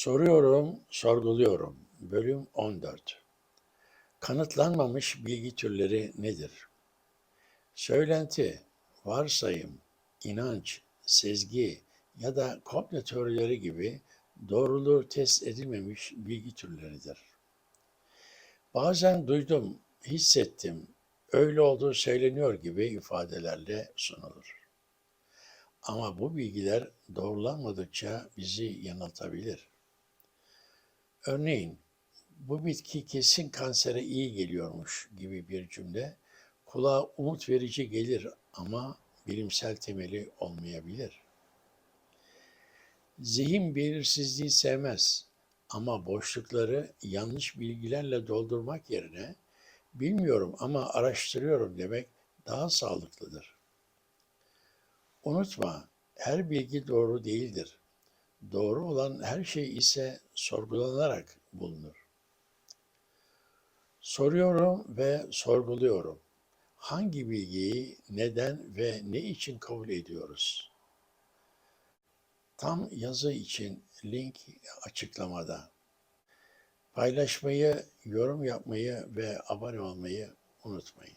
Soruyorum, sorguluyorum. Bölüm 14. Kanıtlanmamış bilgi türleri nedir? Söylenti, varsayım, inanç, sezgi ya da komplo teorileri gibi doğruluğu test edilmemiş bilgi türleridir. Bazen duydum, hissettim, öyle olduğu söyleniyor gibi ifadelerle sunulur. Ama bu bilgiler doğrulanmadıkça bizi yanıltabilir. Örneğin, bu bitki kesin kansere iyi geliyormuş gibi bir cümle kulağa umut verici gelir ama bilimsel temeli olmayabilir. Zihin belirsizliği sevmez ama boşlukları yanlış bilgilerle doldurmak yerine bilmiyorum ama araştırıyorum demek daha sağlıklıdır. Unutma, her bilgi doğru değildir. Doğru olan her şey ise sorgulanarak bulunur. Soruyorum ve sorguluyorum. Hangi bilgiyi neden ve ne için kabul ediyoruz? Tam yazı için link açıklamada. Paylaşmayı, yorum yapmayı ve abone olmayı unutmayın.